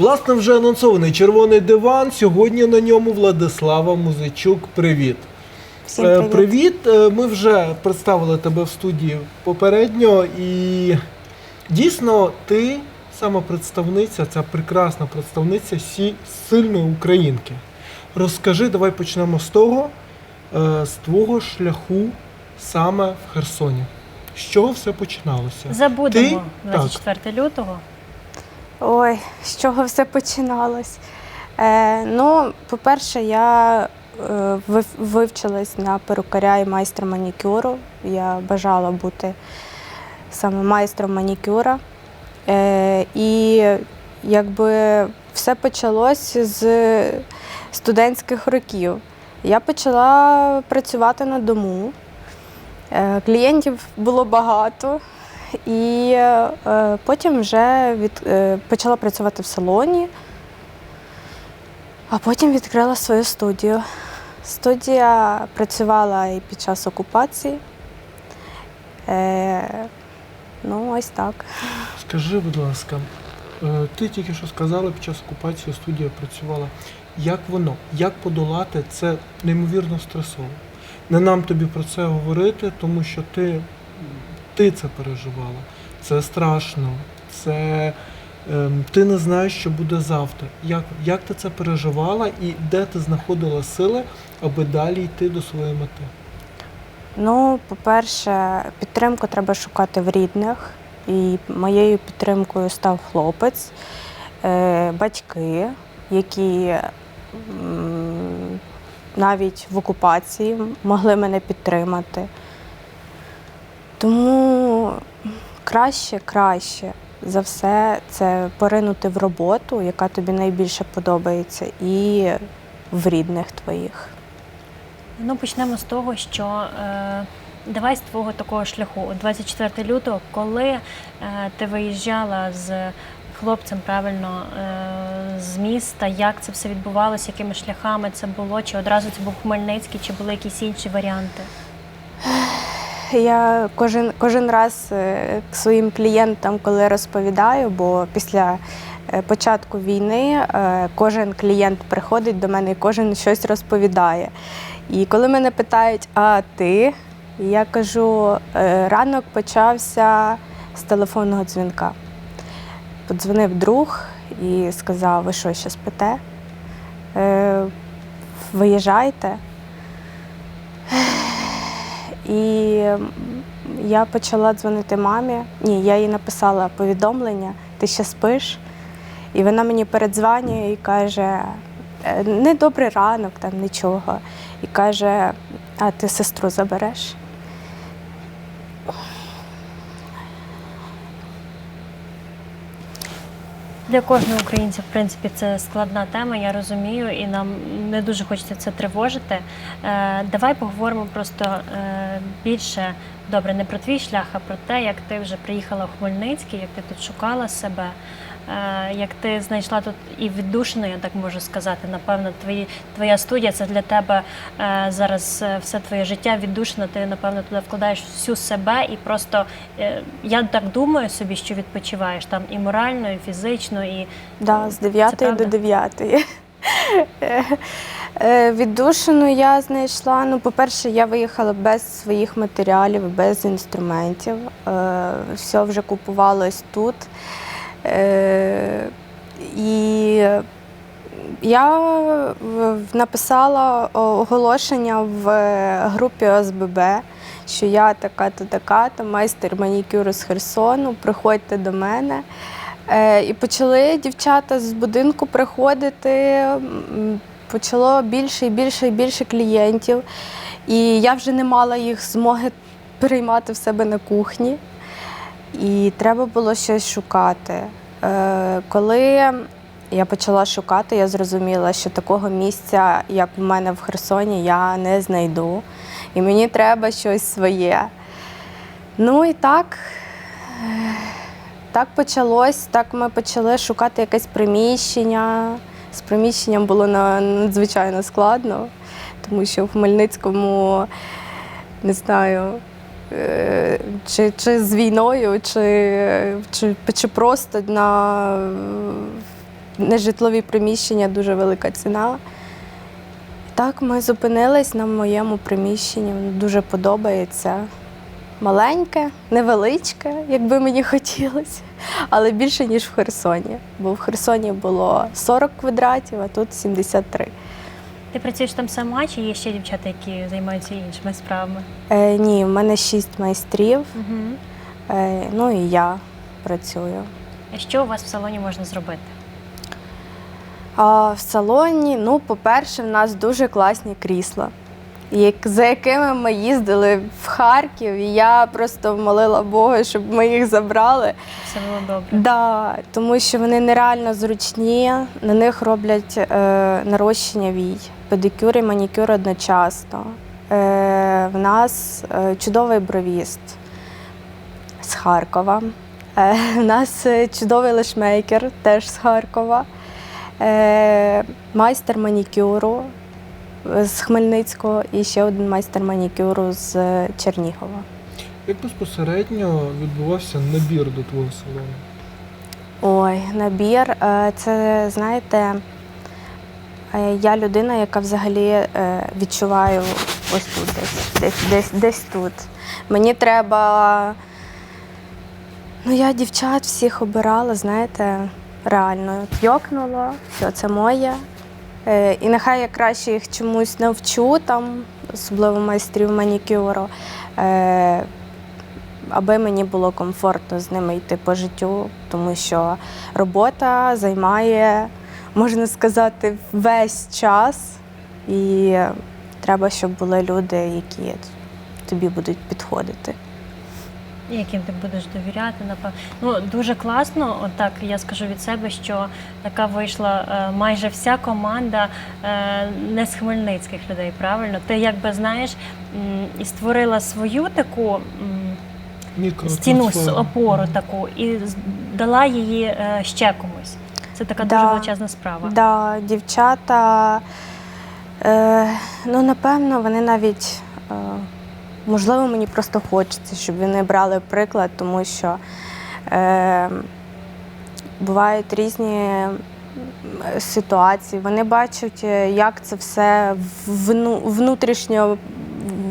Власне, вже анонсований червоний диван. Сьогодні на ньому Владислава Музичук. Привіт. Всім Е, привіт. Привіт. Е, Ми вже представили тебе в студії попередньо, і дійсно ти сама представниця, ця прекрасна представниця сі сильної українки. Розкажи, давай почнемо з того, е, з твого шляху саме в Херсоні. З чого все починалося? Забудемо Ти? 24 лютого. Ой, з чого все починалось? Е, ну, по-перше, я е, вивчилась на перукаря і майстра манікюру. Я бажала бути саме майстром манікюра. Е, і якби все почалось з студентських років. Я почала працювати на дому. Е, Клієнтів було багато, і е, потім вже від, е, почала працювати в салоні, а потім відкрила свою студію. Студія працювала і під час окупації. Е, ну, ось так. Скажи, будь ласка, е, ти тільки що сказала, під час окупації студія працювала. Як воно? Як подолати це неймовірно стресово? Не нам тобі про це говорити, тому що ти, ти це переживала. Це страшно, це ем, ти не знаєш, що буде завтра. Як, як ти це переживала і де ти знаходила сили, аби далі йти до своєї мети? Ну, по-перше, підтримку треба шукати в рідних. І моєю підтримкою став хлопець, е, батьки, які навіть в окупації могли мене підтримати. Тому краще, краще за все це поринути в роботу, яка тобі найбільше подобається, і в рідних твоїх. Ну, почнемо з того, що е, давай з твого такого шляху. От 24 лютого, коли е, ти виїжджала з хлопцем правильно е, з міста, як це все відбувалося, якими шляхами це було? Чи одразу це був Хмельницький, чи були якісь інші варіанти? Я кожен, кожен раз е, своїм клієнтам, коли розповідаю, бо після е, початку війни е, кожен клієнт приходить до мене і кожен щось розповідає. І коли мене питають, а ти? Я кажу, «Е, ранок почався з телефонного дзвінка. Подзвонив друг і сказав, ви що, ще спите? Е, Виїжджайте. І я почала дзвонити мамі. Ні, я їй написала повідомлення, ти ще спиш. І вона мені передзвонює і каже: «Е, не добрий ранок, там нічого. І каже, а ти сестру забереш? Для кожного українця, в принципі, це складна тема, я розумію, і нам не дуже хочеться це тривожити. Е, давай поговоримо просто е, більше добре, не про твій шлях, а про те, як ти вже приїхала в Хмельницький, як ти тут шукала себе, як ти знайшла тут і віддушину, я так можу сказати. Напевно, твої, твоя студія це для тебе е, зараз е, все твоє життя віддушина. Ти напевно туди вкладаєш всю себе і просто е, я так думаю собі, що відпочиваєш там і морально, і фізично, і Да, з 9 до 9. Е, е, Віддушину я знайшла. Ну, по-перше, я виїхала без своїх матеріалів, без інструментів. Е, Все вже купувалось тут. Е, І я написала оголошення в групі ОСББ, що я така-то, така-то, майстер манікюру з Херсону, приходьте до мене. Е, І почали дівчата з будинку приходити. Почало більше і більше і більше клієнтів. І я вже не мала їх змоги приймати в себе на кухні. І треба було щось шукати. Е, Коли я почала шукати, я зрозуміла, що такого місця, як у мене в Херсоні, я не знайду. І мені треба щось своє. Ну і так. Так почалось, так ми почали шукати якесь приміщення. З приміщенням було надзвичайно складно, тому що в Хмельницькому, не знаю, чи, чи з війною, чи, чи, чи просто на, нежитлові приміщення дуже велика ціна. Так, ми зупинились на моєму приміщенні. Дуже подобається. Маленьке, невеличке, якби мені хотілося, але більше, ніж в Херсоні. Бо в Херсоні було 40 квадратів, а тут 73. Ти працюєш там сама, чи є ще дівчата, які займаються іншими справами? Е, ні, в мене шість майстрів, Угу. е, ну і я працюю. А що у вас в салоні можна зробити? А в салоні, ну, по-перше, в нас дуже класні крісла, як, за якими ми їздили в Харків, і я просто молила Бога, щоб ми їх забрали. Все було добре. Да, тому що вони нереально зручні, на них роблять е, нарощення вій, педикюр і манікюр одночасно. Е, в нас е, чудовий бровіст з Харкова. Е, в нас е, чудовий лешмейкер теж з Харкова. Е, майстер манікюру з Хмельницького і ще один майстер манікюру з е, Чернігова. Як безпосередньо відбувався набір до твого салону? Ой, набір. е, Це знаєте, е, я людина, яка взагалі відчуваю ось тут, десь, десь, десь, десь тут. Мені треба. Ну, я дівчат всіх обирала, знаєте, реально йокнула, все, це моє. Е, І нехай я краще їх чомусь навчу, там, особливо майстрів манікюру, е, аби мені було комфортно з ними йти по життю, тому що робота займає, можна сказати, весь час, і треба, щоб були люди, які тобі будуть підходити. Яким ти будеш довіряти, напевно. Ну дуже класно. Отак я скажу від себе, що така вийшла е, майже вся команда е, не з хмельницьких людей. Правильно, ти якби знаєш м, і створила свою таку. м, Мікро стіну з опору таку і з- дала її е, ще комусь. Це така Да. дуже величезна справа. Да, дівчата, е, ну напевно, вони навіть, е, можливо, мені просто хочеться, щоб вони брали приклад, тому що е, бувають різні ситуації. Вони бачать, е, як це все вну, внутрішньо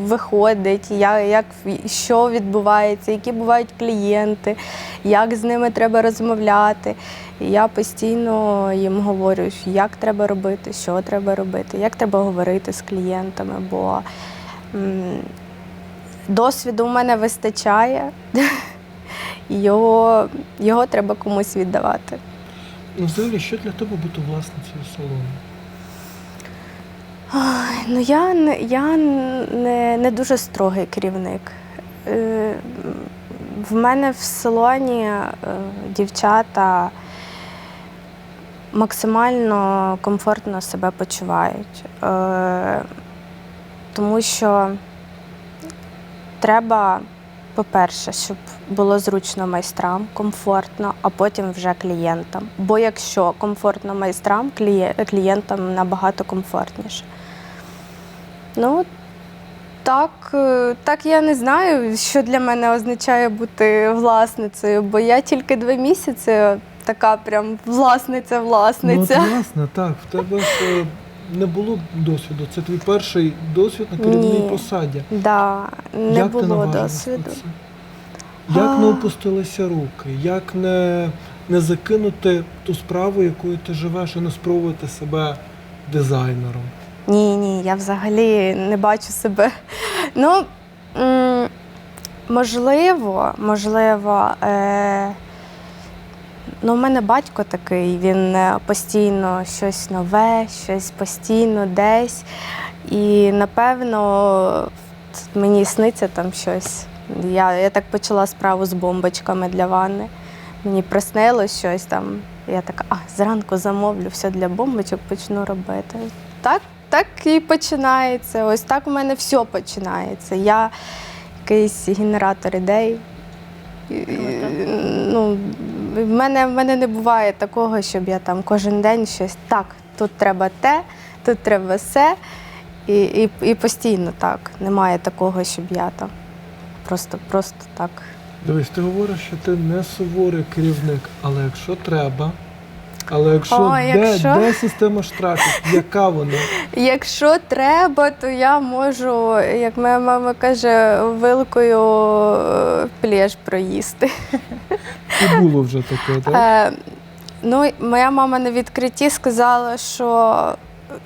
виходить, як, як, що відбувається, які бувають клієнти, як з ними треба розмовляти. І я постійно їм говорю, як треба робити, що треба робити, як треба говорити з клієнтами, бо досвіду в мене вистачає, його, його треба комусь віддавати. Ну, взагалі, що для тебе бути власницею салону? Ой, ну я, я не, не дуже строгий керівник. Е, В мене в салоні е, дівчата максимально комфортно себе почувають. Е, Тому що треба, по-перше, щоб було зручно майстрам, комфортно, а потім вже клієнтам. Бо якщо комфортно майстрам, клієнтам набагато комфортніше. Ну, так, е, так я не знаю, що для мене означає бути власницею, бо я тільки два місяці така прям власниця-власниця. Ну, от, власне, так, в тебе е, не було досвіду. Це твій перший досвід на керівній Ні. посаді. Да, не Як ти було наважилась на досвіду. це? Як не А. опустилися руки? Як не, не закинути ту справу, якою ти живеш, і не спробувати себе дизайнером? Ні, ні, я взагалі не бачу себе. Ну, м, можливо, можливо. Е- ну, у мене батько такий, він е, постійно щось нове, щось постійно десь. І напевно мені сниться там щось. Я, я так почала справу з бомбочками для ванни. Мені приснилось щось там. Я така, а зранку замовлю все для бомбочок, почну робити. Так, так і починається. Ось так у мене все починається. Я якийсь генератор ідей. І- і, Ну, в мене, в мене не буває такого, щоб я там кожен день щось так, тут треба те, тут треба все. І, і, і постійно так. Немає такого, щоб я там просто, просто так. Дивись, ти говориш, що ти не суворий керівник, але якщо треба, Але якщо, О, де, якщо- де система штрафів, яка вона? Якщо треба, то я можу, як моя мама каже, вилкою е, плєш проїсти. І було вже таке, так? Е, ну, моя мама на відкритті сказала, що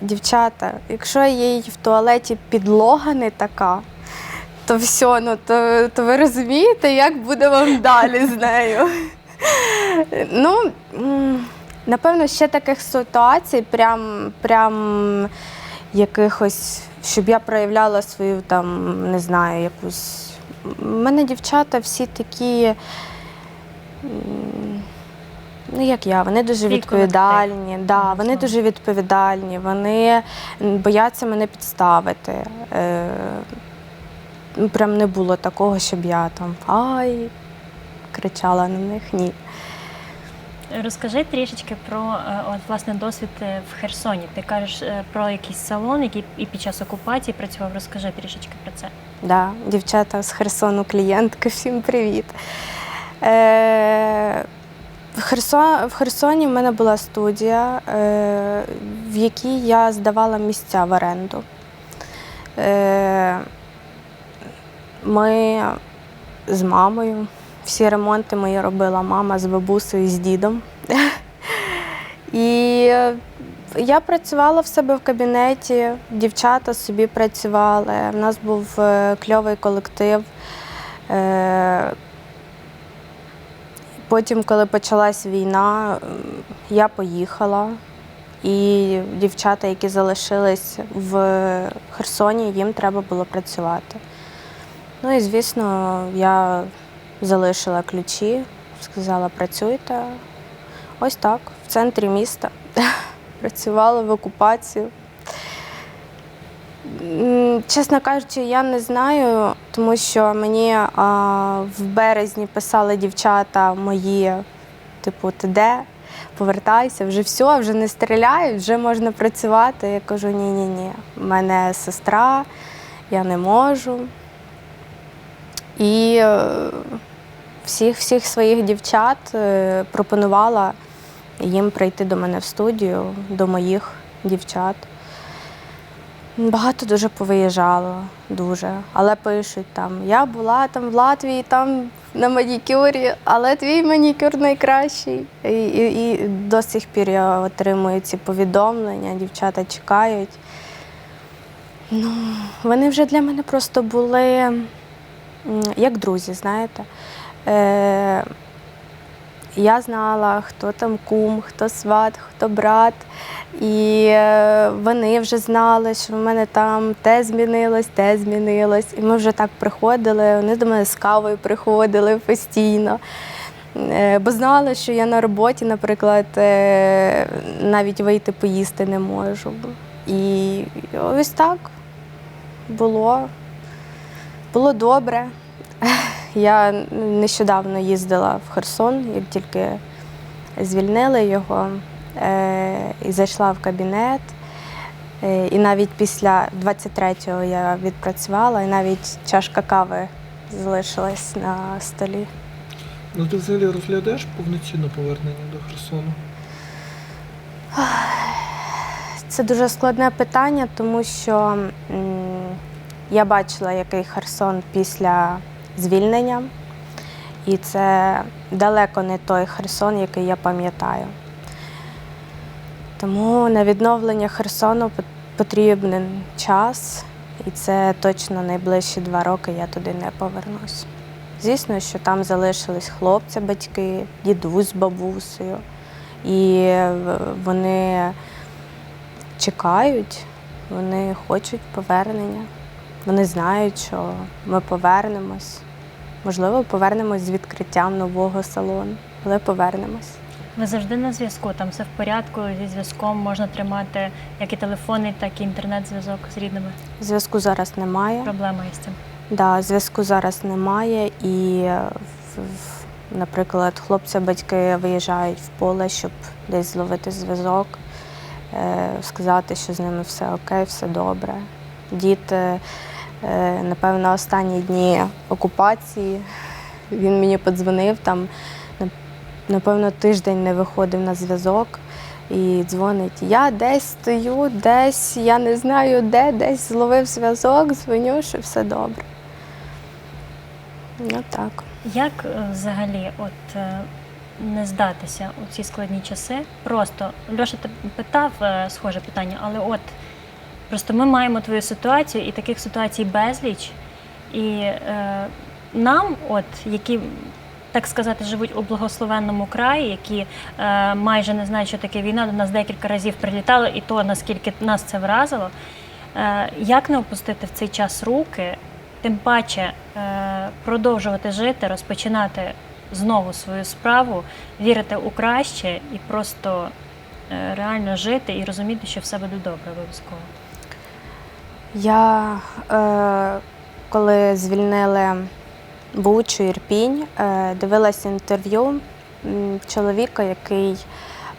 дівчата, якщо їй в туалеті підлога не така, то все, ну то, то ви розумієте, як буде вам далі з нею. Ну, напевно, ще таких ситуацій, прям, прям якихось, щоб я проявляла свою там, не знаю, якусь. У мене дівчата всі такі. Ну, як я, вони дуже відповідальні. Да, вони дуже відповідальні, вони бояться мене підставити. Е, ну, прям не було такого, щоб я там ай кричала на них. Ні. Розкажи трішечки про е, от, власне досвід е, в Херсоні. Ти кажеш е, про якийсь салон, який і під час окупації працював. Розкажи трішечки про це. Да, дівчата з Херсону, клієнтки, всім привіт. Е, в, Херсон, в Херсоні в мене була студія, е, в якій я здавала місця в оренду. Е, ми з мамою, всі ремонти мої робила мама з бабусею з дідом. І е, я працювала в себе в кабінеті, дівчата собі працювали. У нас був е, кльовий колектив. Е, Потім, коли почалась війна, я поїхала, і дівчата, які залишились в Херсоні, їм треба було працювати. Ну і звісно, я залишила ключі, сказала, працюйте. Ось так, в центрі міста. Працювала в окупацію. Чесно кажучи, я не знаю, тому що мені а, в березні писали дівчата мої, типу, ти де? Повертайся, вже все, вже не стріляють, вже можна працювати. Я кажу, ні-ні ні. У мене сестра, я не можу. І е, всіх, всіх своїх дівчат е, пропонувала їм прийти до мене в студію, до моїх дівчат. Багато дуже повиїжджало, дуже. Але пишуть там, я була там в Латвії, там на манікюрі, але твій манікюр найкращий. І, і, і до сих пір я отримую ці повідомлення, дівчата чекають. Ну, вони вже для мене просто були як друзі, знаєте. Е, я знала, хто там кум, хто сват, хто брат. І е, вони вже знали, що в мене там те змінилось, те змінилось. І ми вже так приходили. Вони до мене з кавою приходили постійно. Е, Бо знали, що я на роботі, наприклад, е, навіть вийти поїсти не можу. І ось так було. Було добре. Я нещодавно їздила в Херсон, як тільки звільнили його е, і зайшла в кабінет. Е, і навіть після 23-го я відпрацювала, і навіть чашка кави залишилась на столі. Ну ти взагалі розглядаєш повноцінне повернення до Херсону? Це дуже складне питання, тому що я бачила, який Херсон після звільнення, і це далеко не той Херсон, який я пам'ятаю. Тому на відновлення Херсону потрібен час, і це точно найближчі два роки я туди не повернусь. Звісно, що там залишились хлопці, батьки, дідусь з бабусею, і вони чекають, вони хочуть повернення. Вони знають, що ми повернемось. Можливо, повернемось з відкриттям нового салону, але повернемось. Ви завжди на зв'язку, там все в порядку, зі зв'язком можна тримати як і телефонний, так і інтернет-зв'язок з рідними. Зв'язку зараз немає. Проблема із цим. Да, зв'язку зараз немає, і, е, наприклад, хлопці-батьки виїжджають в поле, щоб десь зловити зв'язок, е, сказати, що з ними все окей, все добре. Діти, напевно, останні дні окупації. Він мені подзвонив там, напевно, тиждень не виходив на зв'язок. і дзвонить. Я десь стою, десь я не знаю де, десь зловив зв'язок, дзвоню, що все добре. Ну так. Як е, взагалі от е, не здатися у ці складні часи? Просто Льоша ти питав е, схоже питання, але от просто ми маємо твою ситуацію, і таких ситуацій безліч. І е, нам, от які так сказати, живуть у благословенному краї, які е, майже не знають, що таке війна, до нас декілька разів прилітало, і то наскільки нас це вразило. Е, як не опустити в цей час руки, тим паче е, продовжувати жити, розпочинати знову свою справу, вірити у краще і просто е, реально жити і розуміти, що все буде добре обов'язково. Я е, коли звільнили Бучу Ірпінь, е, дивилася інтерв'ю чоловіка, який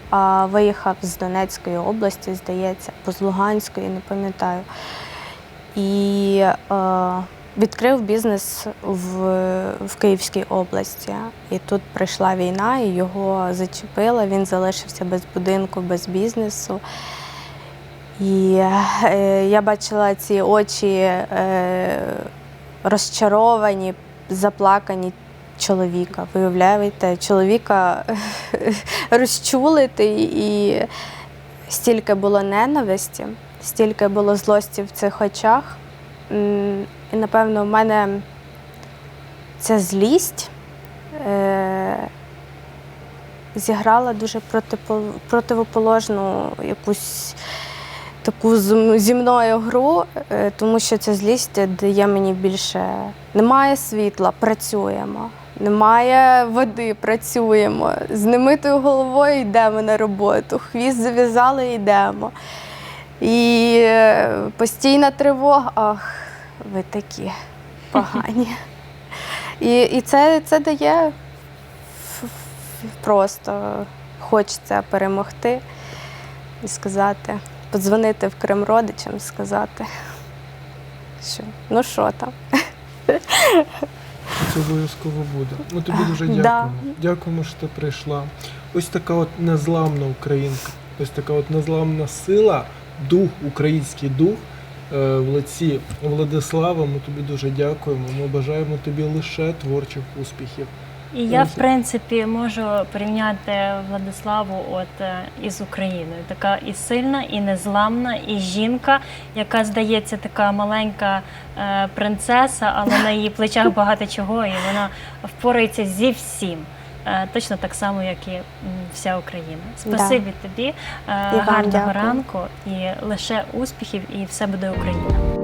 а, виїхав з Донецької області, здається, або з Луганської, не пам'ятаю. І е, відкрив бізнес в, в Київській області. І тут прийшла війна, і його зачепила. Він залишився без будинку, без бізнесу. І е, я бачила ці очі е, розчаровані, заплакані чоловіка. Виявляєте, чоловіка розчулити і стільки було ненависті, стільки було злості в цих очах. І напевно в мене ця злість е, зіграла дуже протипо- противоположну якусь таку зі мною гру, е, тому що ця злість дає мені більше. Немає світла, працюємо. Немає води, працюємо. З немитою головою йдемо на роботу. Хвіст зав'язали, йдемо. І е, постійна тривога. Ах, ви такі погані. І, і це, це дає просто хочеться перемогти і сказати, подзвонити в Крим родичам, сказати, що ну що там. Це обов'язково буде. Ми тобі дуже Да. дякуємо. Дякуємо, що ти прийшла. Ось така от незламна українка, ось така от незламна сила, дух, український дух е, в лиці Владислава. Ми тобі дуже дякуємо. Ми бажаємо тобі лише творчих успіхів. І я, в принципі, можу порівняти Владиславу от е, із Україною. Така і сильна, і незламна, і жінка, яка здається така маленька е, принцеса, але на її плечах багато чого, і вона впорається зі всім. Е, Точно так само, як і вся Україна. Спасибі тобі, е, І гарного дякую. ранку і лише успіхів, і все буде Україна.